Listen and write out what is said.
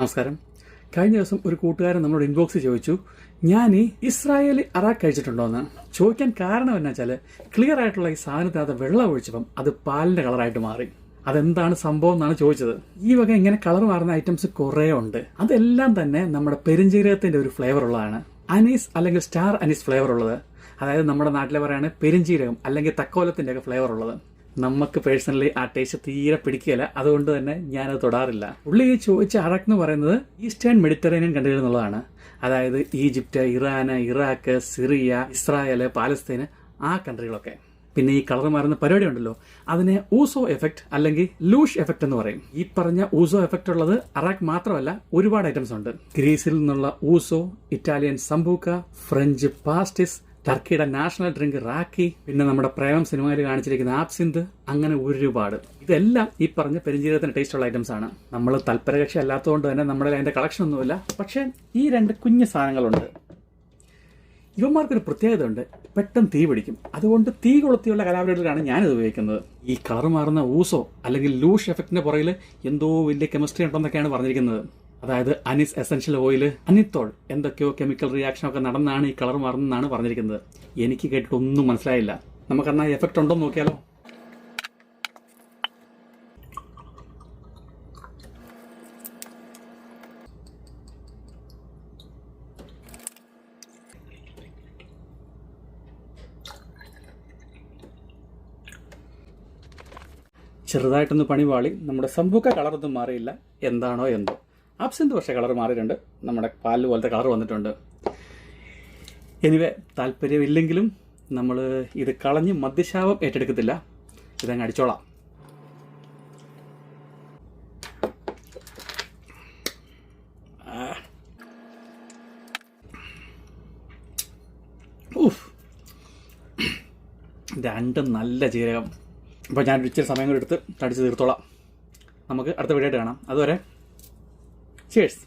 നമസ്കാരം. കഴിഞ്ഞ ദിവസം ഒരു കൂട്ടുകാരൻ നമ്മളോട് ഇൻബോക്സ് ചോദിച്ചു ഞാൻ ഇസ്രായേലി അറാഖ് കഴിച്ചിട്ടുണ്ടോന്ന് ചോദിക്കാൻ കാരണം എന്നാ വെച്ചാൽ ക്ലിയർ ആയിട്ടുള്ള ഈ സാധനത്തിനകത്ത് വെള്ളം ഒഴിച്ചപ്പം അത് പാലിന്റെ കളറായിട്ട് മാറി. അതെന്താണ് സംഭവം എന്നാണ് ചോദിച്ചത്. ഈ വക ഇങ്ങനെ കളർ മാറുന്ന ഐറ്റംസ് കുറേ ഉണ്ട്. അതെല്ലാം തന്നെ നമ്മുടെ പെരിഞ്ജീരകത്തിന്റെ ഒരു ഫ്ലേവർ ഉള്ളതാണ്. അനീസ് അല്ലെങ്കിൽ സ്റ്റാർ അനീസ് ഫ്ലേവർ ഉള്ളത്. അതായത് നമ്മുടെ നാട്ടിലെ പറയുകയാണ് പെരിഞ്ജീരകം അല്ലെങ്കിൽ തക്കോലത്തിന്റെ ഒക്കെ ഫ്ലേവർ ഉള്ളത്. നമുക്ക് പേഴ്സണലി ആ ടേസ്റ്റ് തീരെ പിടിക്കുകയില്ല. അതുകൊണ്ട് തന്നെ ഞാനത് തൊടാറില്ല. ഉള്ളി ഈ ചോദിച്ച അറക്ക് എന്ന് പറയുന്നത് ഈസ്റ്റേൺ മെഡിറ്ററേനിയൻ കൺട്രികൾ എന്നുള്ളതാണ് അതായത് Egypt Iran Iraq Syria Israel പാലസ്തീന് ആ കൺട്രികളൊക്കെ പിന്നെ ഈ കളർ മാറുന്ന പരിപാടി ഉണ്ടല്ലോ. അതിനെ ഊസോ എഫക്ട് അല്ലെങ്കിൽ ലൂഷ് എഫക്ട് എന്ന് പറയും. ഈ പറഞ്ഞ ഊസോ എഫക്ട് ഉള്ളത് അറാഖ് മാത്രമല്ല ഒരുപാട് ഐറ്റംസ് ഉണ്ട്. ഗ്രീസിൽ നിന്നുള്ള ouzo Italian sambuca French pastis ടർക്കിയുടെ national drink raki പിന്നെ നമ്മുടെ പ്രേമം സിനിമയിൽ കാണിച്ചിരിക്കുന്ന ആപ്സിന്ത് അങ്ങനെ ഒരുപാട്. ഇതെല്ലാം ഈ പറഞ്ഞ പെരിഞ്ജീരകത്തിന് ടേസ്റ്റ് ഉള്ള ഐറ്റംസ് ആണ്. നമ്മൾ തൽപരകക്ഷി അല്ലാത്തതുകൊണ്ട് തന്നെ നമ്മുടെ അതിന്റെ കളക്ഷൻ ഒന്നുമില്ല. പക്ഷേ ഈ രണ്ട് കുഞ്ഞു സാധനങ്ങളുണ്ട്. ഇവന്മാർക്കൊരു പ്രത്യേകത ഉണ്ട് പെട്ടെന്ന് തീ പിടിക്കും. അതുകൊണ്ട് തീ കൊളുത്തിയുള്ള കലാപരിപാടികളാണ് ഞാനിത് ഉപയോഗിക്കുന്നത്. ഈ കളർ മാറുന്ന ഊസോ അല്ലെങ്കിൽ ലൂഷ് എഫക്റ്റിന്റെ പുറകിൽ എന്തോ വലിയ കെമിസ്ട്രി ഉണ്ടെന്നൊക്കെയാണ് പറഞ്ഞിരിക്കുന്നത്. അതായത് അനിസ് എസൻഷ്യൽ ഓയിൽ അനിത്തോൾ എന്തൊക്കെയോ കെമിക്കൽ റിയാക്ഷൻ ഒക്കെ നടന്നാണ് ഈ കളർ മാറുന്നതെന്നാണ് പറഞ്ഞിരിക്കുന്നത്. എനിക്ക് കേട്ടിട്ടൊന്നും മനസ്സിലായില്ല. നമുക്കെന്നാ എഫക്റ്റ് ഉണ്ടോ നോക്കിയാലോ. ചെറുതായിട്ടൊന്ന് പണി വാളി. നമ്മുടെ സംഭൂക്ക കളറൊന്നും മാറിയില്ല. എന്താണോ എന്തോ. ആബ്സിന്ത് പക്ഷേ കളർ മാറിയിട്ടുണ്ട്. നമ്മുടെ പാലിൽ പോലത്തെ കളർ വന്നിട്ടുണ്ട്. എനിവേ താല്പര്യമില്ലെങ്കിലും നമ്മൾ ഇത് കളഞ്ഞ് മദ്യശാപം ഏറ്റെടുക്കത്തില്ല. ഇതങ്ങ് അടിച്ചോളാം. രണ്ടും നല്ല ജീരകം. അപ്പോൾ ഞാൻ ഇച്ചിരി സമയം കൂടി എടുത്ത് തീർത്തോളാം. നമുക്ക് അടുത്ത വീഡിയോ ആയിട്ട് കാണാം. അതുവരെ Cheers.